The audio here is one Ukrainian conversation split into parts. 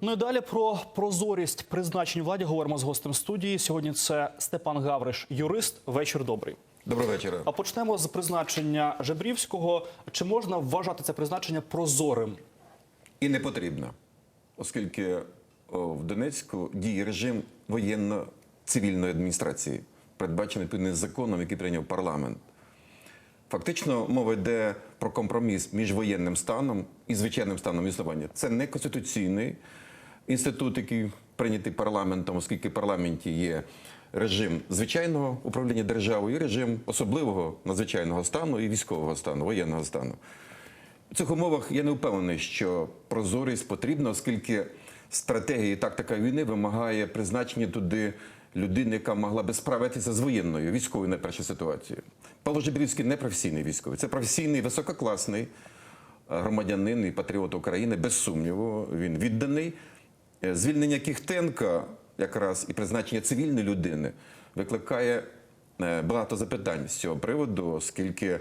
Ну і далі про прозорість призначень владі говоримо з гостем студії. Сьогодні це Степан Гавриш, юрист. Вечір добрий. Доброго вечора. А почнемо з призначення Жебрівського. Чи можна вважати це призначення прозорим? І не потрібно, оскільки о, в Донецьку діє режим воєнно-цивільної адміністрації, передбачений відповідним законом, який прийняв парламент. Фактично мова йде про компроміс між воєнним станом і звичайним станом існування. Це не конституційний інститут, який прийнятий парламентом, оскільки в парламенті є режим звичайного управління державою і режим особливого надзвичайного стану і військового стану, воєнного стану. В цих умовах я не впевнений, що прозорість потрібна, оскільки стратегія і тактика війни вимагає призначення туди людини, яка могла би справитися з воєнною, військовою найперше ситуацією. Павло Жебрівський не професійний військовий, це професійний, висококласний громадянин і патріот України, без сумніву. Він відданий. Е, Звільнення Кіхтенка, якраз і призначення цивільної людини, викликає е, багато запитань з цього приводу, оскільки.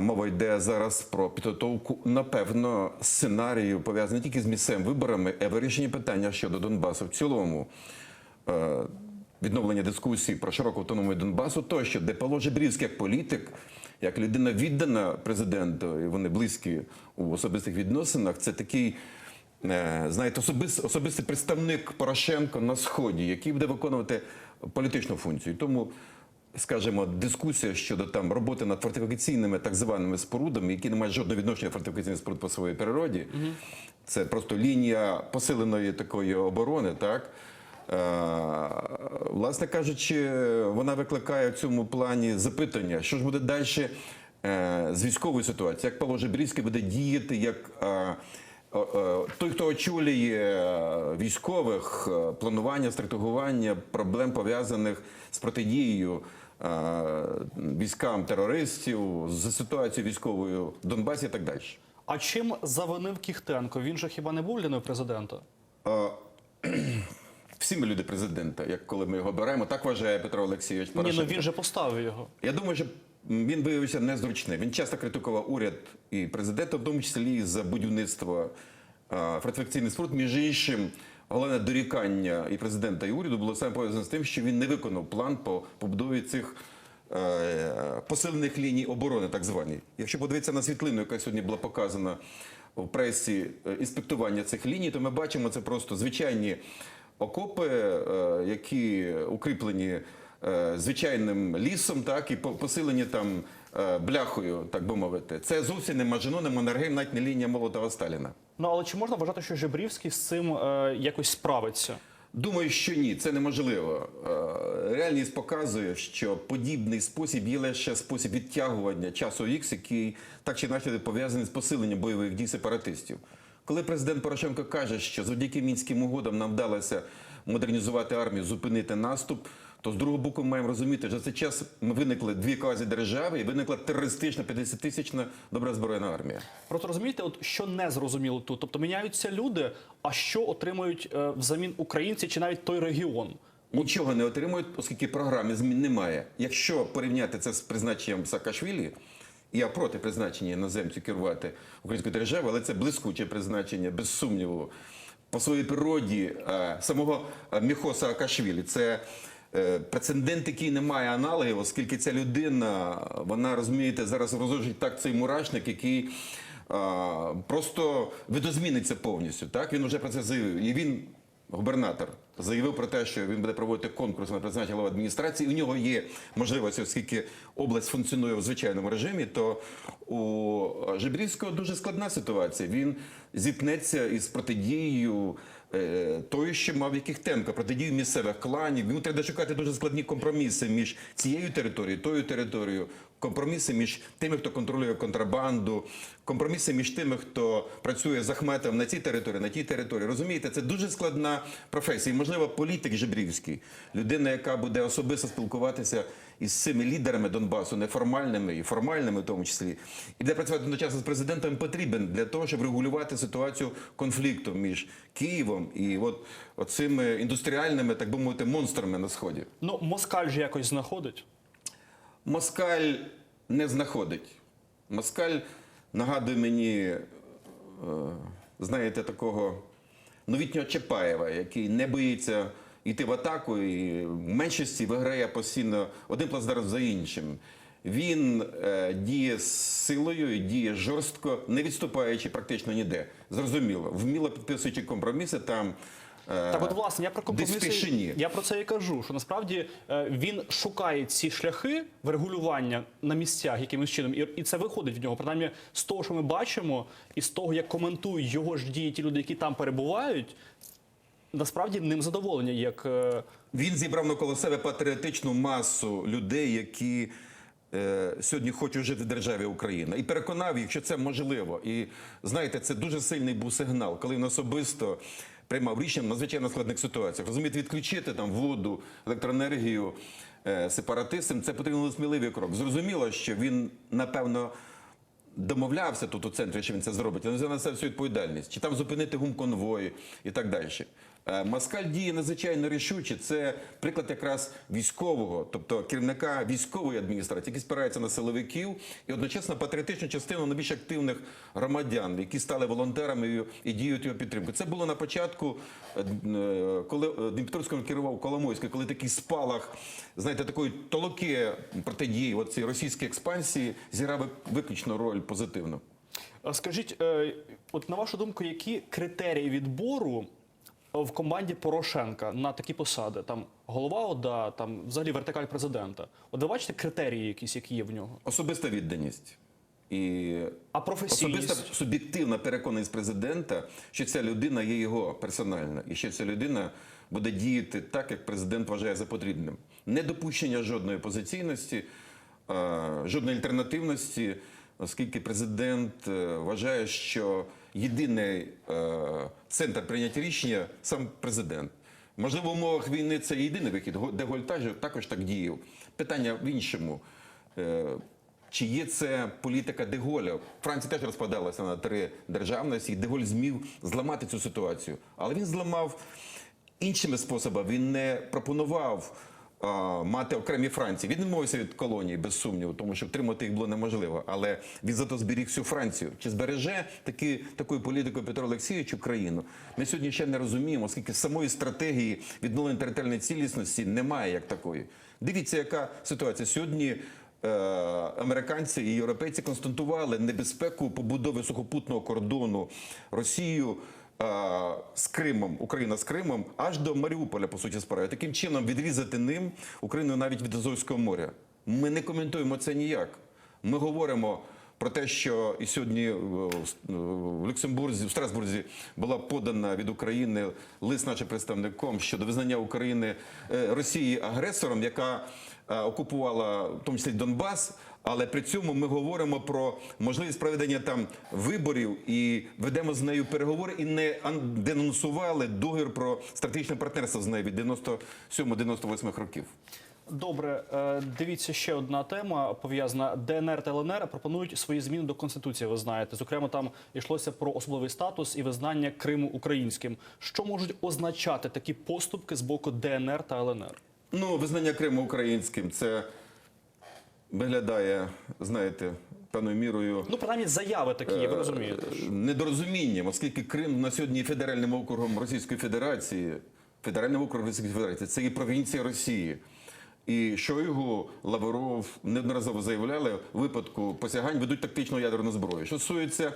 Мова йде зараз про підготовку, напевно, сценарію, пов'язаний не тільки з місцевими виборами, а й вирішення питання щодо Донбасу в цілому. Е, Відновлення дискусії про широку автономію Донбасу, тощо, де Павло Жебрівський як політик, як людина віддана президенту, і вони близькі у особистих відносинах, це такий, е, знаєте, особис- особистий представник Порошенко на Сході, який буде виконувати політичну функцію. Тому скажімо, дискусія щодо там роботи над фортифікаційними так званими спорудами, які не мають жодного відношення фортифікаційних споруд по своїй природі. Це просто лінія посиленої такої оборони, так. Е, Власне кажучи, вона викликає в цьому плані запитання, що ж буде далі е, з військовою ситуацією, як Павло Жебрівський буде діяти як е, е, е, той, хто очолює е, військових, е, планування, стратегування проблем пов'язаних з протидією е, військам терористів, з ситуацією військовою в Донбасі і так далі. А чим завинив Кіхтенко? Він же хіба не був людиною президента? Всі ми люди президента, як коли ми його беремо, так вважає Петро Олексійович Ні, ну він же поставив його. Я думаю, що він виявився незручним. Він часто критикував уряд і президента, в тому числі за будівництво фортифікаційних споруд. Між іншим, головне дорікання і президента, і уряду було саме пов'язане з тим, що він не виконав план по побудові цих. е, Посилених ліній оборони, так звані. Якщо подивитися на світлину, яка сьогодні була показана в пресі е, інспектування цих ліній, то ми бачимо це просто звичайні окопи, е, які укріплені звичайним лісом, так і по- посилені там е, бляхою, так би мовити. Це зовсім не Мажино, не Маннергейм, навіть не лінія Молотова Сталіна. Ну але чи можна вважати, що Жебрівський з цим е, якось справиться? Думаю, що ні, це неможливо. Е, Реальність показує, що подібний спосіб є лише спосіб відтягування часу Х, який так чи інакше пов'язаний з посиленням бойових дій сепаратистів. Коли президент Порошенко каже, що завдяки мінським угодам нам вдалося модернізувати армію, зупинити наступ, то з другого боку ми маємо розуміти, що за цей час ми виникли дві квазі держави і виникла терористична 50-тисячна добра збройна армія. Просто розумієте, от що не зрозуміло тут. Тобто міняються люди, а що отримують е, взамін українці чи навіть той регіон? Нічого не отримують, оскільки програми змін немає. Якщо порівняти це з призначенням Саакашвілі, я проти призначення іноземців керувати українською державою, але це блискуче призначення, без сумніву. По своїй природі е, самого е, Міхо Саакашвілі. Це прецедент, який не має аналогів, оскільки ця людина, вона розумієте, зараз розложить так цей мурашник, який а, просто видозміниться повністю. Так він вже про це заявив. І він, губернатор, заявив про те, що він буде проводити конкурс на призначення голови адміністрації. У нього є можливість, оскільки область функціонує в звичайному режимі, то у Жебрівського дуже складна ситуація. Він зіткнеться із протидією. Е, Той, ще мав яких темка протидію місцевих кланів, йому треба шукати дуже складні компроміси між цією територією, тою територією, компроміси між тими, хто контролює контрабанду, компроміси між тими, хто працює з Ахметом на цій території, на тій території. Розумієте, це дуже складна професія. І, можливо, політик Жебрівський, людина, яка буде особисто спілкуватися із цими лідерами Донбасу, неформальними і формальними, в тому числі, і буде працювати одночасно з президентом, потрібен для того, щоб регулювати ситуацію конфлікту між Києвом і от оцими індустріальними, так би мовити, монстрами на сході. Ну, москаль же якось знаходить. Москаль не знаходить. Москаль нагадує мені, е, знаєте, такого новітнього Чапаєва, який не боїться йти в атаку і в меншості виграє постійно один плацдарм за іншим. Він е, діє з силою, діє жорстко, не відступаючи практично ніде. Зрозуміло, вміло підписуючи компроміси там. Е, Так, от власне, я про компроміси. Я про це і кажу. Що насправді е, він шукає ці шляхи врегулювання на місцях якимось чином, і, це виходить в нього. Принаймні, з того, що ми бачимо, і з того, як коментують його ж дії ті люди, які там перебувають, насправді ним задоволення як. е, Він зібрав навколо себе патріотичну масу людей, які е, сьогодні хочуть жити в державі Україна, і переконав їх, що це можливо. І знаєте, це дуже сильний був сигнал, коли він особисто приймав рішення в надзвичайно складних ситуаціях. Розумієте, відключити там воду, електроенергію е, сепаратистам. Це потрібно сміливий крок. Зрозуміло, що він напевно. Домовлявся тут у центрі, що він це зробить, він взяв на себе всю відповідальність, чи там зупинити гум конвої і так далі. Е, Москаль діє надзвичайно рішуче. Це приклад якраз військового, тобто керівника військової адміністрації, який спирається на силовиків і одночасно патріотичну частину найбільш активних громадян, які стали волонтерами і- діють його підтримку. Це було на початку, е, е, коли е, керував Коломойський, коли такий спалах, знаєте, такої толоки протидії от цій російській експансії зіграв виключно роль позитивну. Е, Скажіть, от на вашу думку, які критерії відбору в команді Порошенка на такі посади? Там голова ОДА, там взагалі вертикаль президента. От ви бачите критерії якісь, які є в нього? Особиста відданість. І А особиста суб'єктивна переконаність президента, що ця людина є його персональна, і що ця людина буде діяти так, як президент вважає за потрібним. Недопущення жодної позиційності, жодної альтернативності, оскільки президент е, вважає, що єдиний е, центр прийняття рішення сам президент. Можливо, в умовах війни це єдиний вихід. Де Гольтаж також так діяв. Питання в іншому. Е, Чи є це політика Деголя? Франція теж розпадалася на три державності, і Деголь змів зламати цю ситуацію. Але він зламав іншими способами. Він не пропонував мати окремі Франції. Він відмовився від колонії, без сумніву, тому що втримати їх було неможливо. Але він зато зберіг всю Францію. Чи збереже таки, такою політикою Петро Олексійович Україну? Ми сьогодні ще не розуміємо, оскільки самої стратегії відновлення територіальної цілісності немає як такої. Дивіться, яка ситуація сьогодні. е, Американці і європейці констатували небезпеку побудови сухопутного кордону Росією з Кримом, Україна з Кримом, аж до Маріуполя, по суті, справи. Таким чином відрізати ним Україну навіть від Азовського моря. Ми не коментуємо це ніяк. Ми говоримо про те, що і сьогодні е, в Люксембурзі, в Страсбурзі була подана від України лист нашим представником щодо визнання України е, Росії агресором, яка е, окупувала в тому числі Донбас. Але при цьому ми говоримо про можливість проведення там виборів і ведемо з нею переговори, і не денонсували договір про стратегічне партнерство з нею від 97-98 років. Добре, е, дивіться ще одна тема пов'язана. ДНР та ЛНР пропонують свої зміни до конституції. Ви знаєте, зокрема, там йшлося про особливий статус і визнання Криму українським. Що можуть означати такі поступки з боку ДНР та ЛНР? Ну, визнання Криму українським це виглядає, знаєте, певною мірою Ну, принаймні, заяви такі є, ви розумієте. е, недорозумінням, оскільки Крим на сьогодні є федеральним округом Російської Федерації, федеральним округом Російської Федерації, це і провінція Росії. І Шойгу, Лавров неодноразово заявляли, в випадку посягань ведуть тактичну ядерну зброю. Що стосується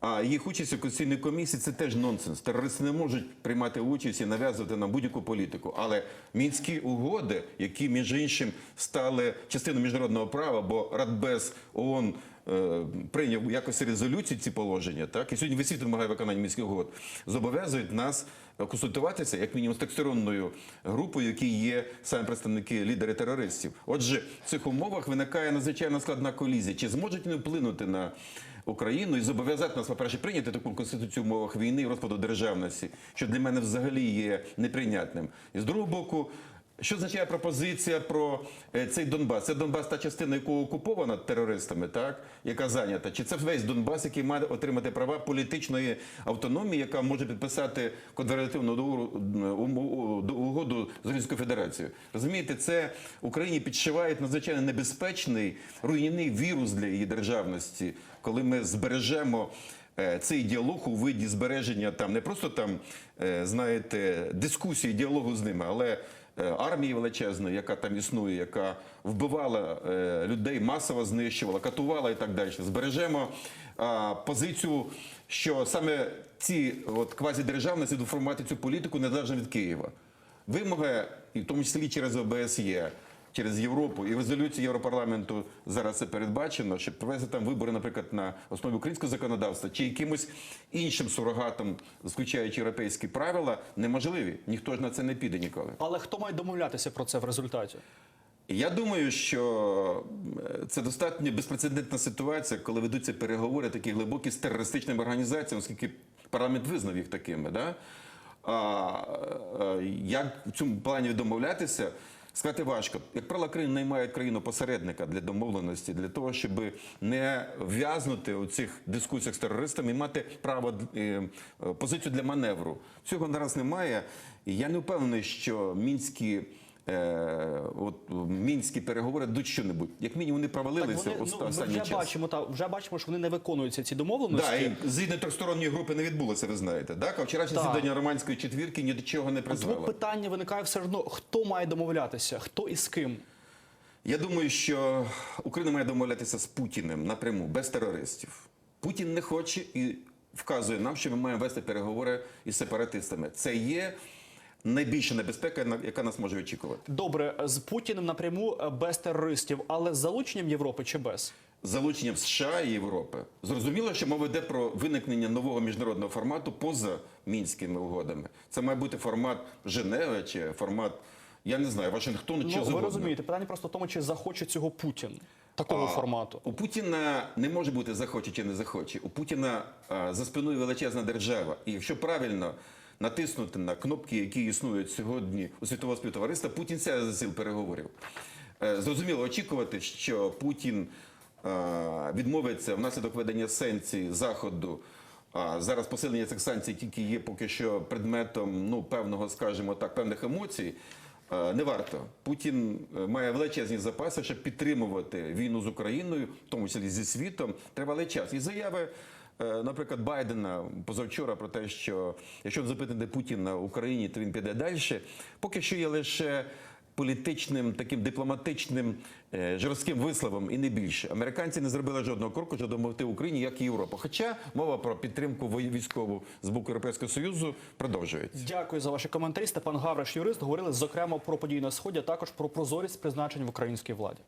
а їх участь у Конституційній комісії це теж нонсенс. Терористи не можуть приймати участь і нав'язувати нам будь-яку політику. Але мінські угоди, які між іншим стали частиною міжнародного права, бо Радбез ООН е, прийняв в якості резолюції ці положення, так і сьогодні весь світ вимагає виконання мінських угод, зобов'язують нас консультуватися як мінімум з тексторонною групою, які є саме представники лідери терористів. Отже, в цих умовах виникає надзвичайно складна колізія. Чи зможуть вони вплинути на Україну і зобов'язати нас, по-перше, прийняти таку конституцію в умовах війни і розпаду державності, що для мене взагалі є неприйнятним. І з другого боку, що означає пропозиція про е, цей Донбас? Це Донбас та частина, яка окупована терористами, так яка зайнята? Чи це весь Донбас, який має отримати права політичної автономії, яка може підписати до- угоду з Російською Федерацією? Розумієте, це Україні підшивають надзвичайно небезпечний руйнівний вірус для її державності, коли ми збережемо цей діалог у виді збереження там не просто там, е, знаєте, дискусії, діалогу з ними, але е, армії величезної, яка там існує, яка вбивала е, людей, масово знищувала, катувала і так далі. Збережемо позицію, що саме ці от квазідержавності доформувати цю політику незалежно від Києва. Вимоги, і в тому числі через ОБСЄ, через Європу і в резолюції Європарламенту зараз це передбачено, щоб провести там вибори, наприклад, на основі українського законодавства чи якимось іншим сурогатом, включаючи європейські правила, неможливі. Ніхто ж на це не піде ніколи. Але хто має домовлятися про це в результаті? Я думаю, що е, це достатньо безпрецедентна ситуація, коли ведуться переговори такі глибокі з терористичними організаціями, оскільки парламент визнав їх такими. Да? А, е, як в цьому плані домовлятися? Сказати важко. Як правило, країна наймає країну посередника для домовленості, для того, щоб не в'язнути у цих дискусіях з терористами і мати право е, позицію для маневру. Цього зараз немає. Я не впевнений, що мінські. Е, от мінські переговори дадуть що-небудь. Як мінімум вони провалилися вони, ну, останній час. бачимо, та вже бачимо, що вони не виконуються ці Да, домовленості. і згідно трьохсторонньої групи не відбулося, ви знаєте. Так? А вчорашнє засідання романської четвірки ні до чого не Тому призвело. питання виникає все одно: хто має домовлятися, хто і з ким. Я думаю, що Україна має домовлятися з Путіним напряму, без терористів. Путін не хоче і вказує нам, що ми маємо вести переговори із сепаратистами. Це є найбільша небезпека, яка нас може очікувати. Добре, з Путіним напряму е, без терористів, але з залученням Європи чи без? Залученням США і Європи. Зрозуміло, що мова йде про виникнення нового міжнародного формату поза мінськими угодами. Це має бути формат Женеви чи формат, я не знаю, Вашингтону чи Ну, ви розумієте, питання просто в тому, чи захоче цього Путін такого формату. У Путіна не може бути захоче чи не захоче. У Путіна а, за спиною величезна держава. І якщо правильно натиснути на кнопки, які існують сьогодні у світового співтовариства, Путін сяде за сил переговорів. Е, Зрозуміло, очікувати, що Путін відмовиться внаслідок ведення санкцій заходу. А зараз посилення цих санкцій тільки є поки що предметом ну певного, скажімо так, певних емоцій. Е, Не варто. Путін е, має величезні запаси, щоб підтримувати війну з Україною, в тому числі зі світом, тривалий час. І заяви, е, наприклад, Байдена позавчора про те, що якщо запитати Путіна в Україні, то він піде далі. Поки що є лише політичним, таким дипломатичним е, жорстким висловом і не більше. Американці не зробили жодного кроку, щоб допомогти Україні, як і Європа. Хоча мова про підтримку військову з боку Європейського Союзу продовжується. Дякую за ваші коментарі. Степан Гавриш, юрист, говорили зокрема про події на сході, а також про прозорість призначень в українській владі.